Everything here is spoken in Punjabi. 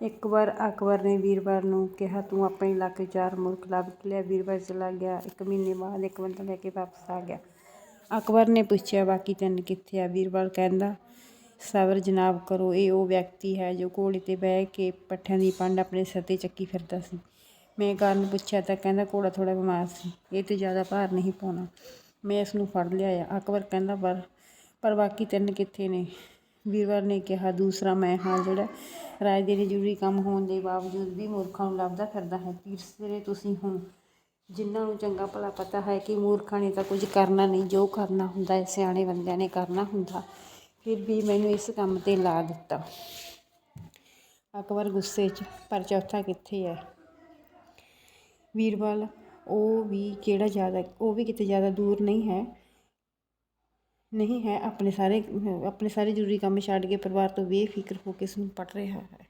ਇੱਕ ਵਾਰ ਅਕਬਰ ਨੇ ਵੀਰਬਲ ਨੂੰ ਕਿਹਾ, ਤੂੰ ਆਪਣੇ ਇਲਾਕੇ ਚਾਰ ਮੁਲਕ ਲੱਭ ਲਿਆ। ਵੀਰਬਲ ਚਲਾ ਗਿਆ। ਇੱਕ ਮਹੀਨੇ ਬਾਅਦ ਇੱਕ ਬੰਦਾ ਲੈ ਕੇ ਵਾਪਸ ਆ ਗਿਆ। ਅਕਬਰ ਨੇ ਪੁੱਛਿਆ, ਬਾਕੀ ਤਿੰਨ ਕਿੱਥੇ ਆ? ਵੀਰਬਲ ਕਹਿੰਦਾ, ਸਬਰ ਜਨਾਬ ਕਰੋ, ਇਹ ਉਹ ਵਿਅਕਤੀ ਹੈ ਜੋ ਘੋੜੇ ਤੇ ਬਹਿ ਕੇ ਪੱਠਿਆਂ ਦੀ ਪੰਡ ਆਪਣੇ ਸਿਰ ਤੇ ਚੱਕੀ ਫਿਰਦਾ ਸੀ। ਮੈਂ ਕਾਰਨ ਪੁੱਛਿਆ ਤਾਂ ਕਹਿੰਦਾ, ਘੋੜਾ ਥੋੜਾ ਬਿਮਾਰ ਸੀ, ਇਹ ਤੇ ਜ਼ਿਆਦਾ ਭਾਰ ਨਹੀਂ ਪਾਉਣਾ। ਮੈਂ ਇਸ ਨੂੰ ਫੜ ਲਿਆਇਆ। ਅਕਬਰ ਕਹਿੰਦਾ, ਪਰ ਪਰ ਬਾਕੀ ਤਿੰਨ ਕਿੱਥੇ ਨੇ? ਵੀਰਬਲ ਨੇ ਕਿਹਾ, ਦੂਸਰਾ ਮੈਂ ਹਾਂ, ਜਿਹੜਾ ਰਾਜ ਦੇ ਜ਼ਰੂਰੀ ਕੰਮ ਹੋਣ ਦੇ ਬਾਵਜੂਦ ਵੀ ਮੂਰਖਾਂ ਨੂੰ ਲੱਭਦਾ ਫਿਰਦਾ ਹੈ। ਤੀਸਰੇ ਤੁਸੀਂ ਹੁਣ, ਜਿਨ੍ਹਾਂ ਨੂੰ ਚੰਗਾ ਭਲਾ ਪਤਾ ਹੈ ਕਿ ਮੂਰਖਾਂ ਨੇ ਤਾਂ ਕੁਝ ਕਰਨਾ ਨਹੀਂ, ਜੋ ਕਰਨਾ ਹੁੰਦਾ ਹੈ, ਸਿਆਣੇ ਬੰਦਿਆਂ ਨੇ ਕਰਨਾ ਹੁੰਦਾ। ਫਿਰ ਵੀ ਮੈਨੂੰ ਇਸ ਕੰਮ ਤੇ ਲਾ ਦਿੱਤਾ। ਅਕਬਰ ਗੁੱਸੇ 'ਚ, ਪਰ ਚੌਥਾ ਕਿੱਥੇ ਹੈ? ਵੀਰਵਾਲ, ਉਹ ਵੀ ਕਿਹੜਾ ਜ਼ਿਆਦਾ, ਉਹ ਵੀ ਕਿਤੇ ਜ਼ਿਆਦਾ ਦੂਰ ਨਹੀਂ ਹੈ। ਨਹੀਂ ਹੈ, ਆਪਣੇ ਸਾਰੇ ਆਪਣੇ ਸਾਰੇ ਜ਼ਰੂਰੀ ਕੰਮ ਛੱਡ ਕੇ ਪਰਿਵਾਰ ਤੋਂ ਬੇਫਿਕਰ ਹੋ ਕੇ ਇਸ ਨੂੰ ਪੜ ਰਿਹਾ ਹੈ।